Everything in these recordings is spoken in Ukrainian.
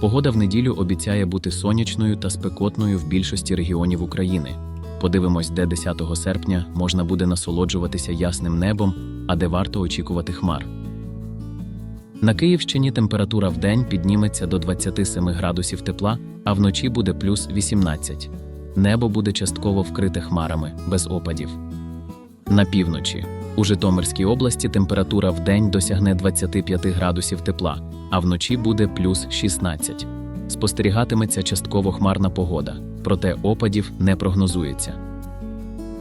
Погода в неділю обіцяє бути сонячною та спекотною в більшості регіонів України. Подивимось, де 10 серпня можна буде насолоджуватися ясним небом, а де варто очікувати хмар. На Київщині температура в день підніметься до 27 градусів тепла, а вночі буде плюс 18. Небо буде частково вкрите хмарами, без опадів. На півночі. У Житомирській області температура в день досягне 25 градусів тепла, а вночі буде плюс 16. Спостерігатиметься частково хмарна погода, проте опадів не прогнозується.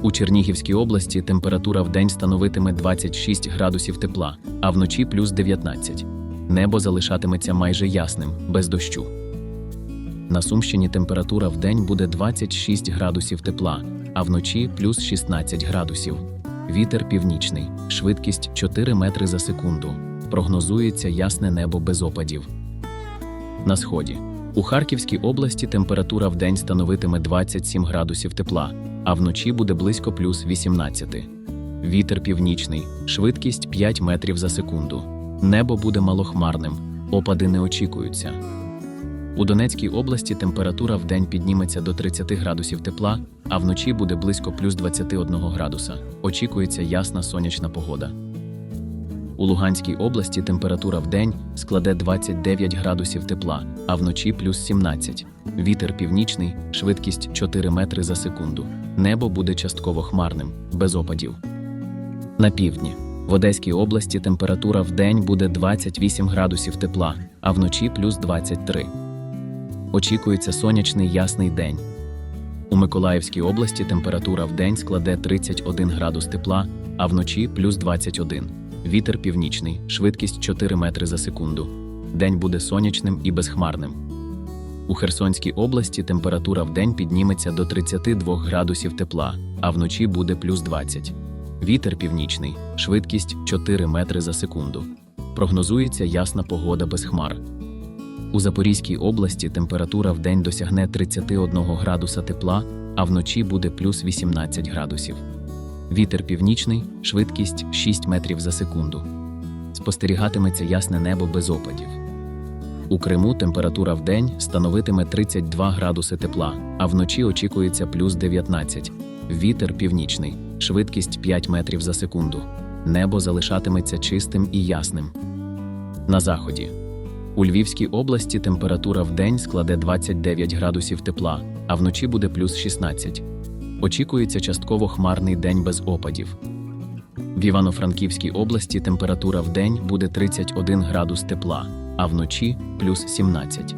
У Чернігівській області температура в день становитиме 26 градусів тепла, а вночі плюс 19. Небо залишатиметься майже ясним, без дощу. На Сумщині температура в день буде 26 градусів тепла, а вночі плюс 16 градусів. Вітер північний, швидкість 4 метри за секунду. Прогнозується ясне небо без опадів. На сході. У Харківській області температура в день становитиме 27 градусів тепла, а вночі буде близько плюс 18. Вітер північний, швидкість 5 метрів за секунду. Небо буде малохмарним, опади не очікуються. У Донецькій області температура в день підніметься до 30 градусів тепла, а вночі буде близько плюс 21 градуса. Очікується ясна сонячна погода. У Луганській області температура в день складе 29 градусів тепла, а вночі плюс 17. Вітер північний, швидкість 4 метри за секунду. Небо буде частково хмарним, без опадів. На півдні. В Одеській області температура в день буде 28 градусів тепла, а вночі плюс 23. Очікується сонячний ясний день. У Миколаївській області температура в день складе 31 градус тепла, а вночі плюс 21. Вітер північний, швидкість 4 метри за секунду. День буде сонячним і безхмарним. У Херсонській області температура в день підніметься до 32 градусів тепла, а вночі буде плюс 20. Вітер північний, швидкість 4 метри за секунду. Прогнозується ясна погода без хмар. У Запорізькій області температура в день досягне 31 градуса тепла, а вночі буде плюс 18 градусів. Вітер північний, швидкість 6 метрів за секунду. Спостерігатиметься ясне небо без опадів. У Криму температура в день становитиме 32 градуси тепла, а вночі очікується плюс 19. Вітер північний, швидкість 5 метрів за секунду. Небо залишатиметься чистим і ясним. На заході. У Львівській області температура в день складе 29 градусів тепла, а вночі буде плюс 16. Очікується частково хмарний день без опадів. В Івано-Франківській області температура в день буде 31 градус тепла, а вночі плюс 17.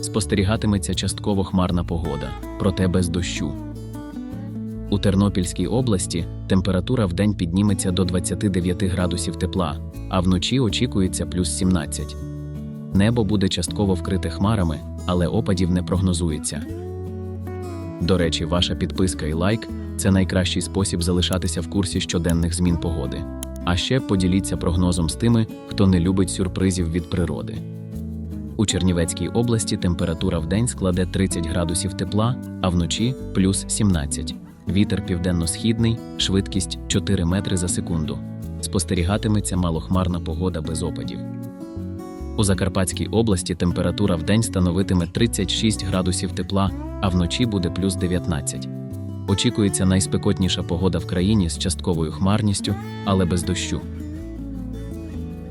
Спостерігатиметься частково хмарна погода, проте без дощу. У Тернопільській області температура в день підніметься до 29 градусів тепла, а вночі очікується плюс 17. Небо буде частково вкрите хмарами, але опадів не прогнозується. До речі, ваша підписка і лайк це найкращий спосіб залишатися в курсі щоденних змін погоди. А ще поділіться прогнозом з тими, хто не любить сюрпризів від природи. У Чернівецькій області температура в день складе 30 градусів тепла, а вночі плюс 17. Вітер південно-східний, швидкість 4 метри за секунду. Спостерігатиметься малохмарна погода без опадів. У Закарпатській області температура в день становитиме 36 градусів тепла, а вночі буде плюс 19. Очікується найспекотніша погода в країні з частковою хмарністю, але без дощу.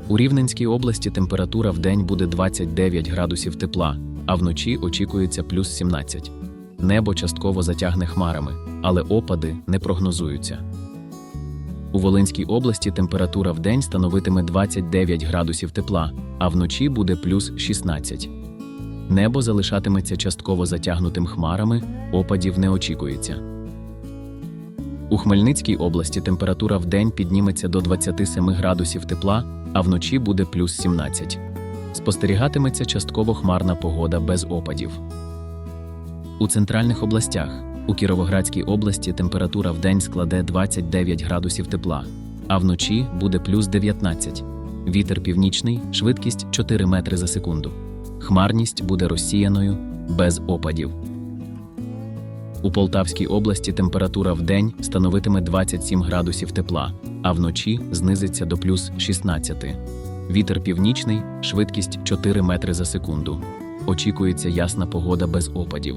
У Рівненській області температура в день буде 29 градусів тепла, а вночі очікується плюс 17. Небо частково затягне хмарами, але опади не прогнозуються. У Волинській області температура в день становитиме 29 градусів тепла, а вночі буде плюс 16. Небо залишатиметься частково затягнутим хмарами, опадів не очікується. У Хмельницькій області температура в день підніметься до 27 градусів тепла, а вночі буде плюс 17. Спостерігатиметься частково хмарна погода без опадів. У центральних областях у Кіровоградській області температура в день складе 29 градусів тепла, а вночі буде плюс 19. Вітер північний, швидкість 4 метри за секунду. Хмарність буде розсіяною без опадів. У Полтавській області температура в день становитиме 27 градусів тепла, а вночі знизиться до плюс 16. Вітер північний, швидкість 4 метри за секунду. Очікується ясна погода без опадів.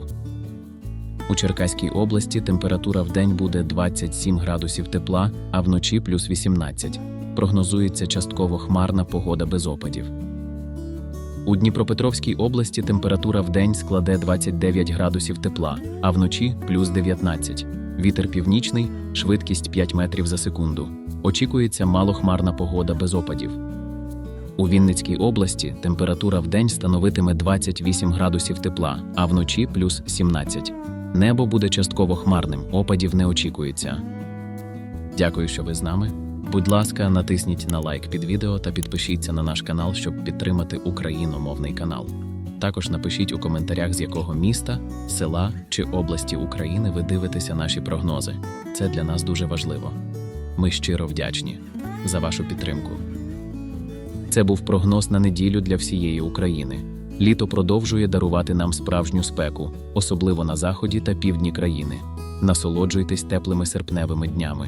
У Черкаській області температура вдень буде 27 градусів тепла, а вночі плюс 18. Прогнозується частково хмарна погода без опадів. У Дніпропетровській області температура вдень складе 29 градусів тепла, а вночі плюс 19. Вітер північний, швидкість 5 метрів за секунду. Очікується малохмарна погода без опадів. У Вінницькій області температура вдень становитиме 28 градусів тепла, а вночі плюс 17. Небо буде частково хмарним, опадів не очікується. Дякую, що ви з нами. Будь ласка, натисніть на лайк під відео та підпишіться на наш канал, щоб підтримати україномовний канал. Також напишіть у коментарях, з якого міста, села чи області України ви дивитеся наші прогнози. Це для нас дуже важливо. Ми щиро вдячні за вашу підтримку. Це був прогноз на неділю для всієї України. Літо продовжує дарувати нам справжню спеку, особливо на заході та півдні країни. Насолоджуйтесь теплими серпневими днями.